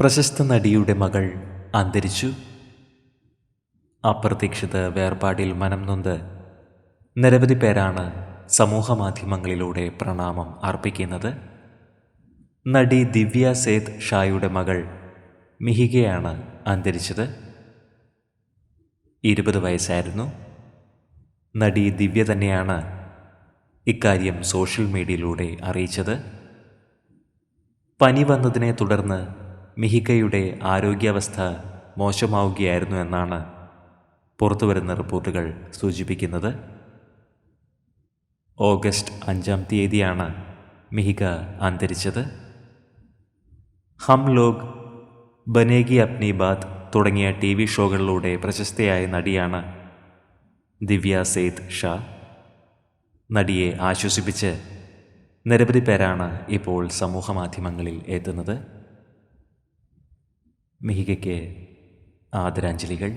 പ്രശസ്ത നടിയുടെ മകൾ അന്തരിച്ചു. അപ്രതീക്ഷിത വേർപാടിൽ മനം നൊന്ത് നിരവധി പേരാണ് സമൂഹമാധ്യമങ്ങളിലൂടെ പ്രണാമം അർപ്പിക്കുന്നത്. നടി ദിവ്യ സേത് ഷായുടെ മകൾ മിഹികയാണ് അന്തരിച്ചത്. ഇരുപത് വയസ്സായിരുന്നു. നടി ദിവ്യ തന്നെയാണ് ഇക്കാര്യം സോഷ്യൽ മീഡിയയിലൂടെ അറിയിച്ചത്. പനി വന്നതിനെ തുടർന്ന് മിഹികയുടെ ആരോഗ്യാവസ്ഥ മോശമാവുകയായിരുന്നു എന്നാണ് പുറത്തുവരുന്ന റിപ്പോർട്ടുകൾ സൂചിപ്പിക്കുന്നത്. ഓഗസ്റ്റ് അഞ്ചാം തീയതിയാണ് മിഹിക അന്തരിച്ചത്. ഹം ലോഗ് ബനേഗി അപ്നി ബാത് തുടങ്ങിയ ടി വി ഷോകളിലൂടെ പ്രശസ്തയായ നടിയാണ് ദിവ്യ സെയ്ദ് ഷാ. നടിയെ ആശ്വസിപ്പിച്ച് നിരവധി പേരാണ് ഇപ്പോൾ സമൂഹമാധ്യമങ്ങളിൽ എത്തുന്നത്. மிகிகಕ್ಕೆ ஆதராஞ்சலிகள்.